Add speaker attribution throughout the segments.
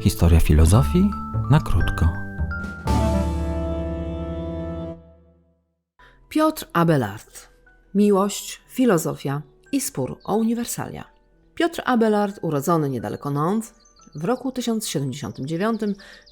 Speaker 1: Historia filozofii na krótko.
Speaker 2: Piotr Abelard. Miłość, filozofia i spór o uniwersalia. Piotr Abelard, urodzony niedaleko Nantes w roku 1079,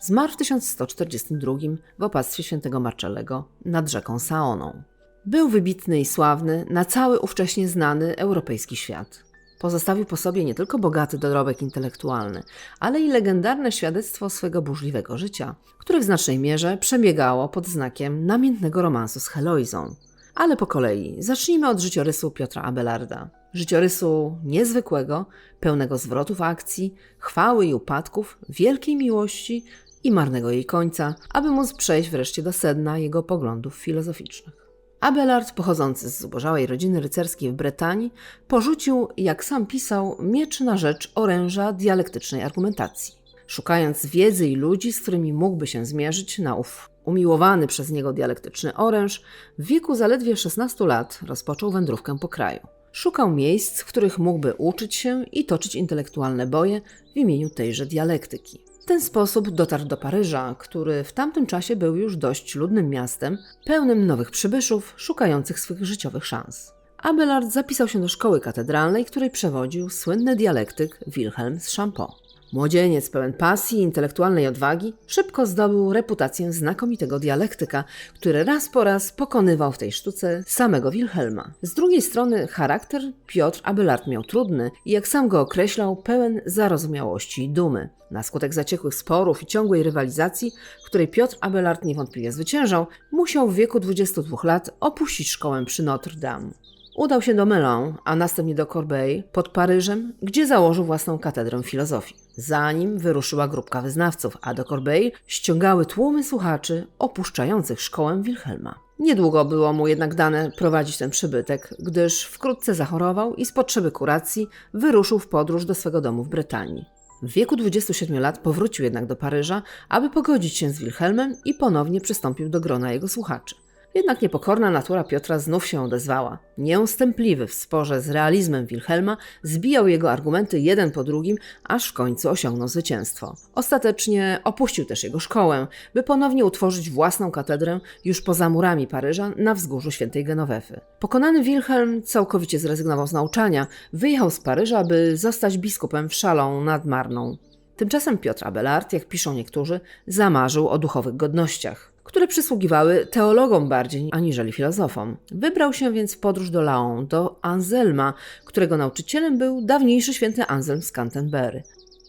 Speaker 2: zmarł w 1142 w opactwie świętego Marczellego nad rzeką Saoną. Był wybitny i sławny na cały ówcześnie znany europejski świat. Pozostawił po sobie nie tylko bogaty dorobek intelektualny, ale i legendarne świadectwo swego burzliwego życia, które w znacznej mierze przebiegało pod znakiem namiętnego romansu z Heloizą. Ale po kolei zacznijmy od życiorysu Piotra Abelarda. Życiorysu niezwykłego, pełnego zwrotów akcji, chwały i upadków, wielkiej miłości i marnego jej końca, aby móc przejść wreszcie do sedna jego poglądów filozoficznych. Abelard, pochodzący z zubożałej rodziny rycerskiej w Bretanii, porzucił, jak sam pisał, miecz na rzecz oręża dialektycznej argumentacji. Szukając wiedzy i ludzi, z którymi mógłby się zmierzyć na ów umiłowany przez niego dialektyczny oręż, w wieku zaledwie 16 lat rozpoczął wędrówkę po kraju. Szukał miejsc, w których mógłby uczyć się i toczyć intelektualne boje w imieniu tejże dialektyki. W ten sposób dotarł do Paryża, który w tamtym czasie był już dość ludnym miastem, pełnym nowych przybyszów szukających swych życiowych szans. Abelard zapisał się do szkoły katedralnej, której przewodził słynny dialektyk Wilhelm z Champeau. Młodzieniec pełen pasji i intelektualnej odwagi szybko zdobył reputację znakomitego dialektyka, który raz po raz pokonywał w tej sztuce samego Wilhelma. Z drugiej strony charakter Piotr Abelard miał trudny i jak sam go określał, pełen zarozumiałości i dumy. Na skutek zaciekłych sporów i ciągłej rywalizacji, której Piotr Abelard niewątpliwie zwyciężał, musiał w wieku 22 lat opuścić szkołę przy Notre Dame. Udał się do Melun, a następnie do Corbeil pod Paryżem, gdzie założył własną katedrę filozofii. Zanim wyruszyła grupka wyznawców, a do Corbeil ściągały tłumy słuchaczy opuszczających szkołę Wilhelma. Niedługo było mu jednak dane prowadzić ten przybytek, gdyż wkrótce zachorował i z potrzeby kuracji wyruszył w podróż do swego domu w Brytanii. W wieku 27 lat powrócił jednak do Paryża, aby pogodzić się z Wilhelmem i ponownie przystąpił do grona jego słuchaczy. Jednak niepokorna natura Piotra znów się odezwała. Nieustępliwy w sporze z realizmem Wilhelma zbijał jego argumenty jeden po drugim, aż w końcu osiągnął zwycięstwo. Ostatecznie opuścił też jego szkołę, by ponownie utworzyć własną katedrę już poza murami Paryża na wzgórzu świętej Genowefy. Pokonany Wilhelm całkowicie zrezygnował z nauczania, wyjechał z Paryża, by zostać biskupem w Chalon nad Marną. Tymczasem Piotr Abelard, jak piszą niektórzy, zamarzył o duchowych godnościach które przysługiwały teologom bardziej aniżeli filozofom. Wybrał się więc w podróż do Laon, do Anselma, którego nauczycielem był dawniejszy święty Anselm z Canterbury.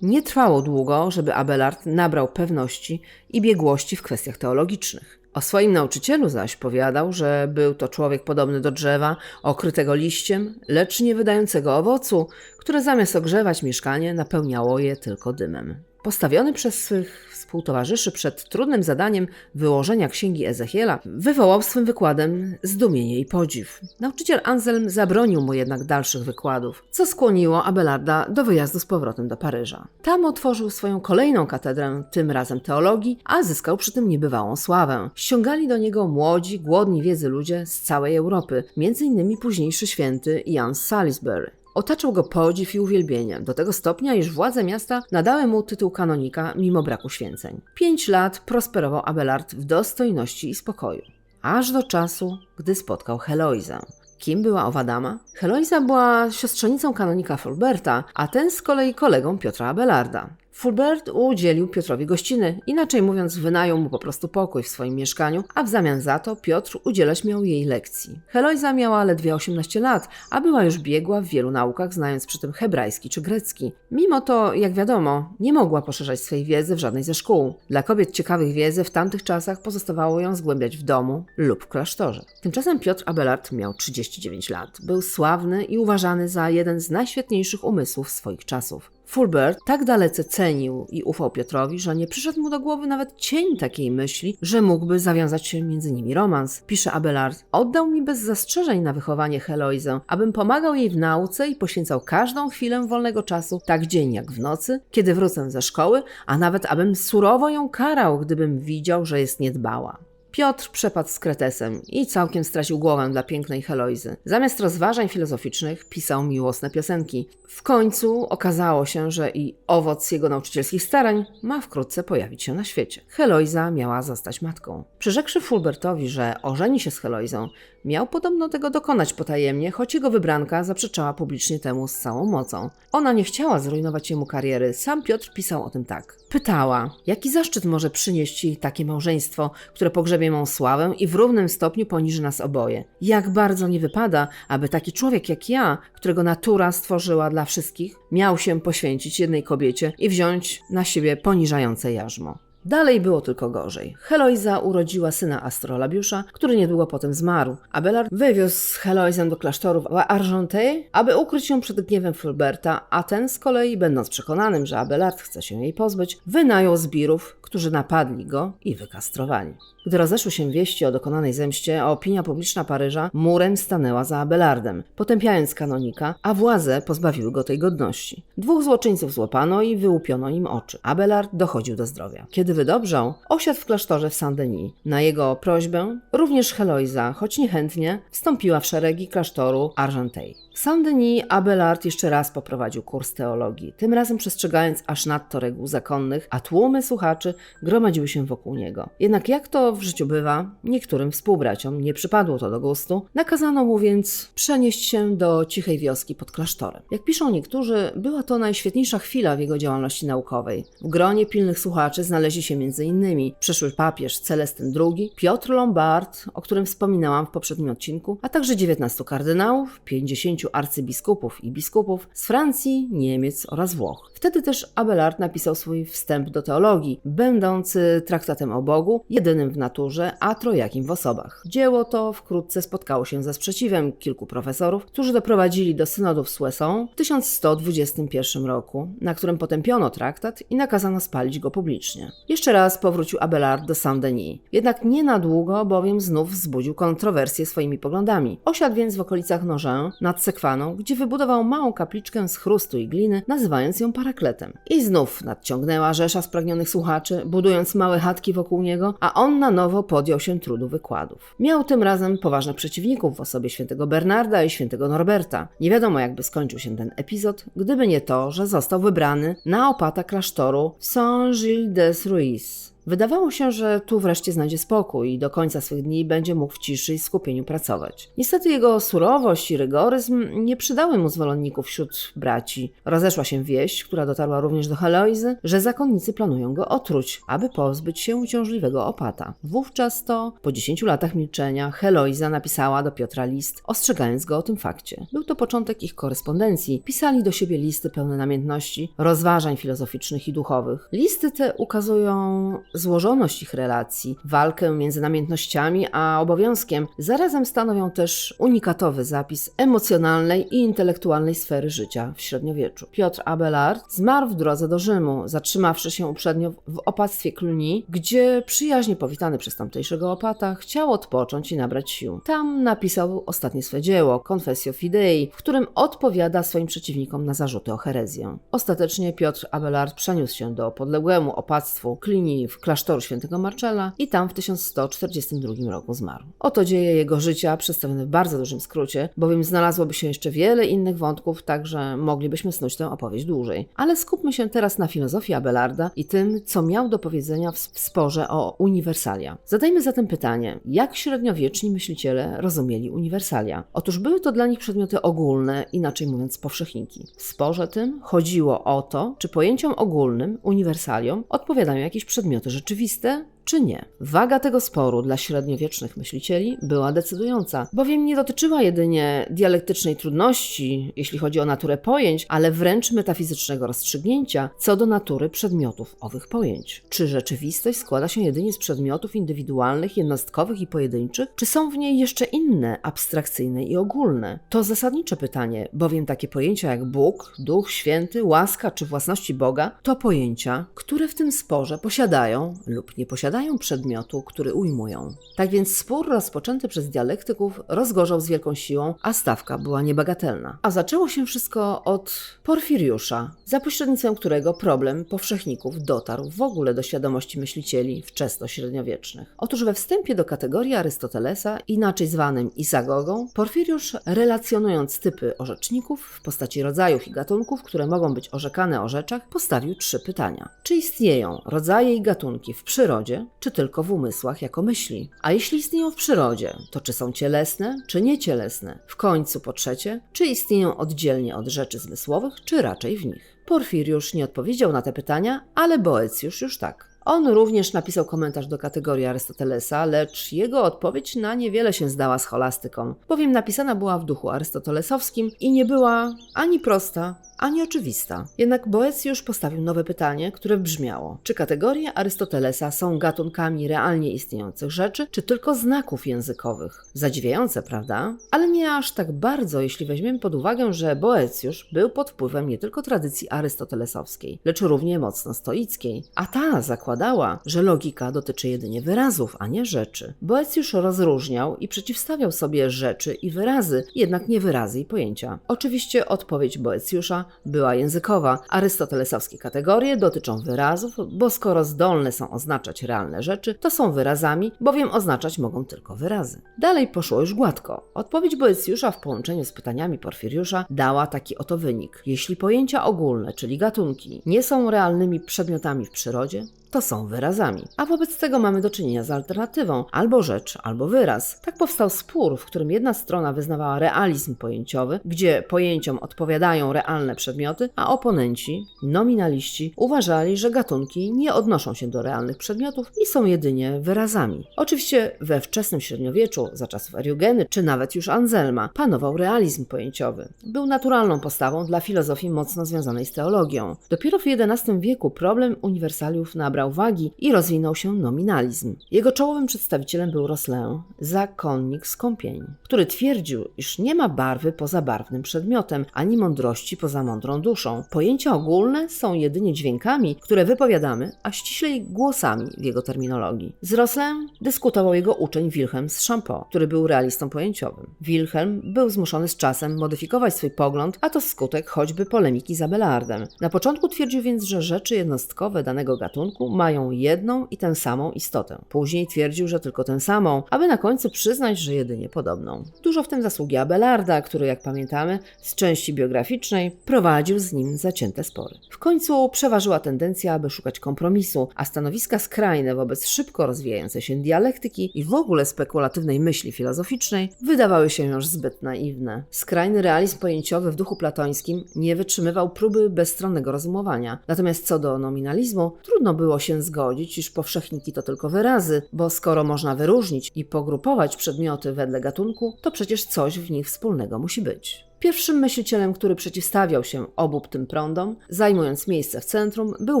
Speaker 2: Nie trwało długo, żeby Abelard nabrał pewności i biegłości w kwestiach teologicznych. O swoim nauczycielu zaś powiadał, że był to człowiek podobny do drzewa, okrytego liściem, lecz nie wydającego owocu, które zamiast ogrzewać mieszkanie napełniało je tylko dymem. Postawiony przez swych współtowarzyszy przed trudnym zadaniem wyłożenia księgi Ezechiela, wywołał swym wykładem zdumienie i podziw. Nauczyciel Anselm zabronił mu jednak dalszych wykładów, co skłoniło Abelarda do wyjazdu z powrotem do Paryża. Tam otworzył swoją kolejną katedrę, tym razem teologii, a zyskał przy tym niebywałą sławę. Ściągali do niego młodzi, głodni wiedzy ludzie z całej Europy, m.in. późniejszy święty Jan Salisbury. Otaczał go podziw i uwielbienie, do tego stopnia, iż władze miasta nadały mu tytuł kanonika mimo braku święceń. Pięć lat prosperował Abelard w dostojności i spokoju, aż do czasu, gdy spotkał Heloizę. Kim była owa dama? Heloiza była siostrzenicą kanonika Fulberta, a ten z kolei kolegą Piotra Abelarda. Fulbert udzielił Piotrowi gościny, inaczej mówiąc, wynajął mu po prostu pokój w swoim mieszkaniu, a w zamian za to Piotr udzielać miał jej lekcji. Heloiza miała ledwie 18 lat, a była już biegła w wielu naukach, znając przy tym hebrajski czy grecki. Mimo to, jak wiadomo, nie mogła poszerzać swej wiedzy w żadnej ze szkół. Dla kobiet ciekawych wiedzy w tamtych czasach pozostawało ją zgłębiać w domu lub w klasztorze. Tymczasem Piotr Abelard miał 39 lat. Był sławny i uważany za jeden z najświetniejszych umysłów swoich czasów. Fulbert tak dalece cenił i ufał Piotrowi, że nie przyszedł mu do głowy nawet cień takiej myśli, że mógłby zawiązać się między nimi romans. Pisze Abelard. Oddał mi bez zastrzeżeń na wychowanie Heloizę, abym pomagał jej w nauce i poświęcał każdą chwilę wolnego czasu, tak dzień jak w nocy, kiedy wrócę ze szkoły, a nawet abym surowo ją karał, gdybym widział, że jest niedbała. Piotr przepadł z kretesem i całkiem stracił głowę dla pięknej Heloizy. Zamiast rozważań filozoficznych pisał miłosne piosenki. W końcu okazało się, że i owoc jego nauczycielskich starań ma wkrótce pojawić się na świecie. Heloiza miała zostać matką. Przyrzekszy Fulbertowi, że ożeni się z Heloizą, miał podobno tego dokonać potajemnie, choć jego wybranka zaprzeczała publicznie temu z całą mocą. Ona nie chciała zrujnować jemu kariery, sam Piotr pisał o tym tak. Pytała, jaki zaszczyt może przynieść jej takie małżeństwo, które pogrzebie mą sławę i w równym stopniu poniży nas oboje. Jak bardzo nie wypada, aby taki człowiek jak ja, którego natura stworzyła dla wszystkich, miał się poświęcić jednej kobiecie i wziąć na siebie poniżające jarzmo. Dalej było tylko gorzej. Heloiza urodziła syna Astrolabiusza, który niedługo potem zmarł. Abelard wywiózł Heloizę do klasztoru w Argenteuil, aby ukryć ją przed gniewem Fulberta, a ten z kolei, będąc przekonanym, że Abelard chce się jej pozbyć, wynajął zbirów, którzy napadli go i wykastrowali. Gdy rozeszły się wieści o dokonanej zemście, opinia publiczna Paryża murem stanęła za Abelardem, potępiając kanonika, a władze pozbawiły go tej godności. Dwóch złoczyńców złapano i wyłupiono im oczy. Abelard dochodził do zdrowia. Kiedy wydobrzał, osiadł w klasztorze w Saint-Denis. Na jego prośbę również Heloiza, choć niechętnie, wstąpiła w szeregi klasztoru Argenteuil. W Saint-Denis Abelard jeszcze raz poprowadził kurs teologii, tym razem przestrzegając aż nadto reguł zakonnych, a tłumy słuchaczy gromadziły się wokół niego. Jednak jak to w życiu bywa, niektórym współbraciom nie przypadło to do gustu, nakazano mu więc przenieść się do cichej wioski pod klasztorem. Jak piszą niektórzy, była to najświetniejsza chwila w jego działalności naukowej. W gronie pilnych słuchaczy znaleźli się m.in. przyszły papież Celestyn II, Piotr Lombard, o którym wspominałam w poprzednim odcinku, a także 19 kardynałów, 50 arcybiskupów i biskupów z Francji, Niemiec oraz Włoch. Wtedy też Abelard napisał swój wstęp do teologii, będący traktatem o Bogu, jedynym w naturze, a trojakim w osobach. Dzieło to wkrótce spotkało się ze sprzeciwem kilku profesorów, którzy doprowadzili do synodu w Soissons w 1121 roku, na którym potępiono traktat i nakazano spalić go publicznie. Jeszcze raz powrócił Abelard do Saint-Denis. Jednak nie na długo, bowiem znów wzbudził kontrowersję swoimi poglądami. Osiadł więc w okolicach Nogin nad Sekwaną, gdzie wybudował małą kapliczkę z chrustu i gliny, nazywając ją parakletem. I znów nadciągnęła rzesza spragnionych słuchaczy, budując małe chatki wokół niego, a on na nowo podjął się trudu wykładów. Miał tym razem poważnych przeciwników w osobie świętego Bernarda i świętego Norberta. Nie wiadomo, jakby skończył się ten epizod, gdyby nie to, że został wybrany na opata klasztoru w Saint-Gilles-des-Ruiz. Wydawało się, że tu wreszcie znajdzie spokój i do końca swych dni będzie mógł w ciszy i skupieniu pracować. Niestety jego surowość i rygoryzm nie przydały mu zwolenników wśród braci. Rozeszła się wieść, która dotarła również do Heloizy, że zakonnicy planują go otruć, aby pozbyć się uciążliwego opata. Wówczas to, po 10 latach milczenia, Heloiza napisała do Piotra list, ostrzegając go o tym fakcie. Był to początek ich korespondencji. Pisali do siebie listy pełne namiętności, rozważań filozoficznych i duchowych. Listy te ukazują złożoność ich relacji, walkę między namiętnościami a obowiązkiem, zarazem stanowią też unikatowy zapis emocjonalnej i intelektualnej sfery życia w średniowieczu. Piotr Abelard zmarł w drodze do Rzymu, zatrzymawszy się uprzednio w opactwie Cluny, gdzie przyjaźnie powitany przez tamtejszego opata chciał odpocząć i nabrać sił. Tam napisał ostatnie swe dzieło, Confessio Fidei, w którym odpowiada swoim przeciwnikom na zarzuty o herezję. Ostatecznie Piotr Abelard przeniósł się do podległemu opactwu Cluny w klasztoru świętego Marczela i tam w 1142 roku zmarł. Oto dzieje jego życia, przedstawione w bardzo dużym skrócie, bowiem znalazłoby się jeszcze wiele innych wątków, także moglibyśmy snuć tę opowieść dłużej. Ale skupmy się teraz na filozofii Abelarda i tym, co miał do powiedzenia w w sporze o uniwersalia. Zadajmy zatem pytanie, jak średniowieczni myśliciele rozumieli uniwersalia? Otóż były to dla nich przedmioty ogólne, inaczej mówiąc powszechniki. W sporze tym chodziło o to, czy pojęciom ogólnym, uniwersaliom, odpowiadają jakieś przedmioty rzeczywiste, czy nie. Waga tego sporu dla średniowiecznych myślicieli była decydująca, bowiem nie dotyczyła jedynie dialektycznej trudności, jeśli chodzi o naturę pojęć, ale wręcz metafizycznego rozstrzygnięcia co do natury przedmiotów owych pojęć. Czy rzeczywistość składa się jedynie z przedmiotów indywidualnych, jednostkowych i pojedynczych, czy są w niej jeszcze inne, abstrakcyjne i ogólne? To zasadnicze pytanie, bowiem takie pojęcia jak Bóg, Duch Święty, łaska czy własności Boga to pojęcia, które w tym sporze posiadają lub nie posiadają posiadają przedmiotu, który ujmują. Tak więc spór rozpoczęty przez dialektyków rozgorzał z wielką siłą, a stawka była niebagatelna. A zaczęło się wszystko od Porfiriusza, za pośrednictwem którego problem powszechników dotarł w ogóle do świadomości myślicieli wczesnośredniowiecznych. Otóż we wstępie do kategorii Arystotelesa, inaczej zwanym Izagogą, Porfiriusz relacjonując typy orzeczników w postaci rodzajów i gatunków, które mogą być orzekane o rzeczach, postawił trzy pytania. Czy istnieją rodzaje i gatunki w przyrodzie, czy tylko w umysłach jako myśli? A jeśli istnieją w przyrodzie, to czy są cielesne, czy niecielesne? W końcu po trzecie, czy istnieją oddzielnie od rzeczy zmysłowych, czy raczej w nich? Porfiriusz nie odpowiedział na te pytania, ale Boecjusz już tak. On również napisał komentarz do kategorii Arystotelesa, lecz jego odpowiedź na niewiele się zdała scholastyką, bowiem napisana była w duchu arystotelesowskim i nie była ani prosta, ani oczywista. Jednak Boecjusz postawił nowe pytanie, które brzmiało: czy kategorie Arystotelesa są gatunkami realnie istniejących rzeczy, czy tylko znaków językowych? Zadziwiające, prawda? Ale nie aż tak bardzo, jeśli weźmiemy pod uwagę, że Boecjusz był pod wpływem nie tylko tradycji arystotelesowskiej, lecz równie mocno stoickiej, a ta zakładała, że logika dotyczy jedynie wyrazów, a nie rzeczy. Boecjusz rozróżniał i przeciwstawiał sobie rzeczy i wyrazy, jednak nie wyrazy i pojęcia. Oczywiście odpowiedź Boecjusza była językowa. Arystotelesowskie kategorie dotyczą wyrazów, bo skoro zdolne są oznaczać realne rzeczy, to są wyrazami, bowiem oznaczać mogą tylko wyrazy. Dalej poszło już gładko. Odpowiedź Boecjusza w połączeniu z pytaniami Porfiriusza dała taki oto wynik. Jeśli pojęcia ogólne, czyli gatunki, nie są realnymi przedmiotami w przyrodzie, to są wyrazami. A wobec tego mamy do czynienia z alternatywą albo rzecz, albo wyraz. Tak powstał spór, w którym jedna strona wyznawała realizm pojęciowy, gdzie pojęciom odpowiadają realne przedmioty, a oponenci, nominaliści, uważali, że gatunki nie odnoszą się do realnych przedmiotów i są jedynie wyrazami. Oczywiście we wczesnym średniowieczu, za czasów Eriugeny, czy nawet już Anselma, panował realizm pojęciowy. Był naturalną postawą dla filozofii mocno związanej z teologią. Dopiero w XI wieku problem uniwersaliów nabrał wagi i rozwinął się nominalizm. Jego czołowym przedstawicielem był Roslin, zakonnik skąpień, który twierdził, iż nie ma barwy poza barwnym przedmiotem, ani mądrości poza mądrą duszą. Pojęcia ogólne są jedynie dźwiękami, które wypowiadamy, a ściślej głosami w jego terminologii. Z Roslin dyskutował jego uczeń Wilhelm z Champeau, który był realistą pojęciowym. Wilhelm był zmuszony z czasem modyfikować swój pogląd, a to skutek choćby polemiki z Abelardem. Na początku twierdził więc, że rzeczy jednostkowe danego gatunku mają jedną i tę samą istotę. Później twierdził, że tylko tę samą, aby na końcu przyznać, że jedynie podobną. Dużo w tym zasługi Abelarda, który, jak pamiętamy, z części biograficznej prowadził z nim zacięte spory. W końcu przeważyła tendencja, aby szukać kompromisu, a stanowiska skrajne wobec szybko rozwijającej się dialektyki i w ogóle spekulatywnej myśli filozoficznej wydawały się już zbyt naiwne. Skrajny realizm pojęciowy w duchu platońskim nie wytrzymywał próby bezstronnego rozumowania. Natomiast co do nominalizmu, trudno było się zgodzić, iż powszechniki to tylko wyrazy, bo skoro można wyróżnić i pogrupować przedmioty wedle gatunku, to przecież coś w nich wspólnego musi być. Pierwszym myślicielem, który przeciwstawiał się obu tym prądom, zajmując miejsce w centrum, był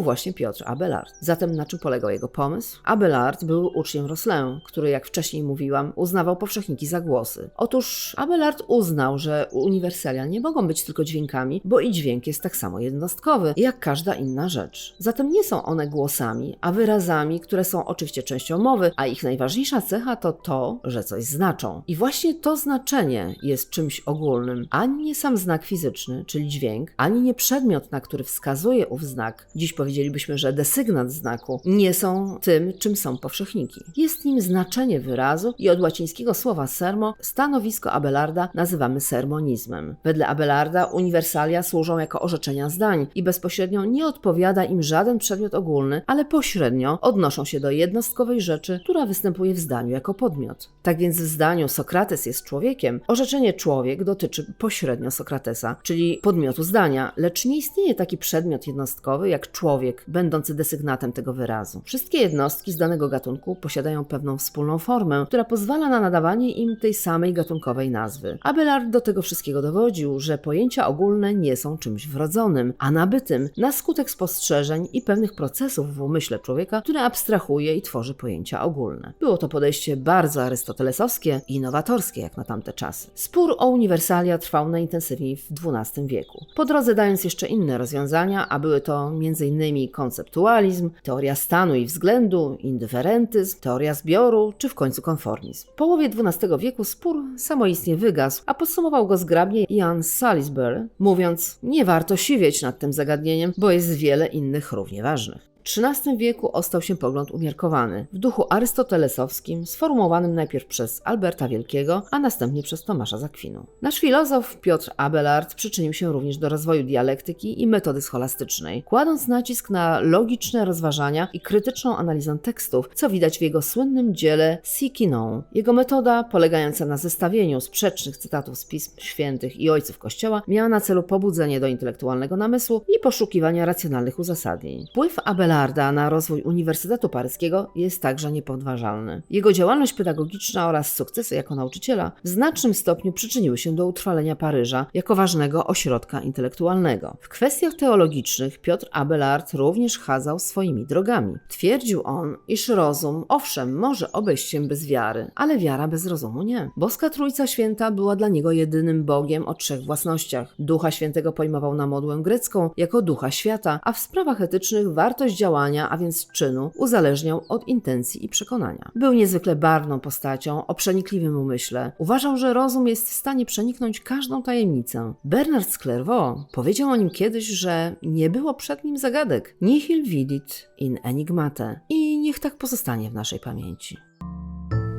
Speaker 2: właśnie Piotr Abelard. Zatem na czym polegał jego pomysł? Abelard był uczniem Roslin, który, jak wcześniej mówiłam, uznawał powszechniki za głosy. Otóż Abelard uznał, że uniwersalia nie mogą być tylko dźwiękami, bo i dźwięk jest tak samo jednostkowy, jak każda inna rzecz. Zatem nie są one głosami, a wyrazami, które są oczywiście częścią mowy, a ich najważniejsza cecha to to, że coś znaczą. I właśnie to znaczenie jest czymś ogólnym, a ani nie sam znak fizyczny, czyli dźwięk, ani nie przedmiot, na który wskazuje ów znak, dziś powiedzielibyśmy, że desygnat znaku, nie są tym, czym są powszechniki. Jest nim znaczenie wyrazu i od łacińskiego słowa sermo stanowisko Abelarda nazywamy sermonizmem. Wedle Abelarda uniwersalia służą jako orzeczenia zdań i bezpośrednio nie odpowiada im żaden przedmiot ogólny, ale pośrednio odnoszą się do jednostkowej rzeczy, która występuje w zdaniu jako podmiot. Tak więc w zdaniu Sokrates jest człowiekiem, orzeczenie człowiek dotyczy pośrednio Sokratesa, czyli podmiotu zdania, lecz nie istnieje taki przedmiot jednostkowy jak człowiek, będący desygnatem tego wyrazu. Wszystkie jednostki z danego gatunku posiadają pewną wspólną formę, która pozwala na nadawanie im tej samej gatunkowej nazwy. Abelard do tego wszystkiego dowodził, że pojęcia ogólne nie są czymś wrodzonym, a nabytym na skutek spostrzeżeń i pewnych procesów w umyśle człowieka, które abstrahuje i tworzy pojęcia ogólne. Było to podejście bardzo arystotelesowskie i nowatorskie jak na tamte czasy. Spór o uniwersalia trwał studiował na intensywii w XII wieku. Po drodze dając jeszcze inne rozwiązania, a były to m.in. konceptualizm, teoria stanu i względu, indyferentyzm, teoria zbioru czy w końcu konformizm. W połowie XII wieku spór samoistnie wygasł, a podsumował go zgrabnie Jan Salisbury, mówiąc: Nie warto siwieć nad tym zagadnieniem, bo jest wiele innych równie ważnych. XIII wieku ostał się pogląd umiarkowany, w duchu arystotelesowskim, sformułowanym najpierw przez Alberta Wielkiego, a następnie przez Tomasza z Akwinu. Nasz filozof Piotr Abelard przyczynił się również do rozwoju dialektyki i metody scholastycznej, kładąc nacisk na logiczne rozważania i krytyczną analizę tekstów, co widać w jego słynnym dziele Sikinon. Jego metoda, polegająca na zestawieniu sprzecznych cytatów z pism świętych i ojców Kościoła, miała na celu pobudzenie do intelektualnego namysłu i poszukiwania racjonalnych uzasadnień. Wpływ Abelarda na rozwój Uniwersytetu Paryskiego jest także niepodważalny. Jego działalność pedagogiczna oraz sukcesy jako nauczyciela w znacznym stopniu przyczyniły się do utrwalenia Paryża jako ważnego ośrodka intelektualnego. W kwestiach teologicznych Piotr Abelard również chadzał swoimi drogami. Twierdził on, iż rozum, owszem, może obejść się bez wiary, ale wiara bez rozumu nie. Boska Trójca Święta była dla niego jedynym Bogiem o trzech własnościach. Ducha Świętego pojmował na modłę grecką jako ducha świata, a w sprawach etycznych wartość działania, a więc czynu, uzależniał od intencji i przekonania. Był niezwykle barwną postacią o przenikliwym umyśle. Uważał, że rozum jest w stanie przeniknąć każdą tajemnicę. Bernard z Clairvaux powiedział o nim kiedyś, że nie było przed nim zagadek. Nihil vidit in enigmate. I niech tak pozostanie w naszej pamięci.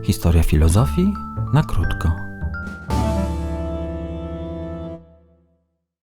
Speaker 1: Historia filozofii na krótko.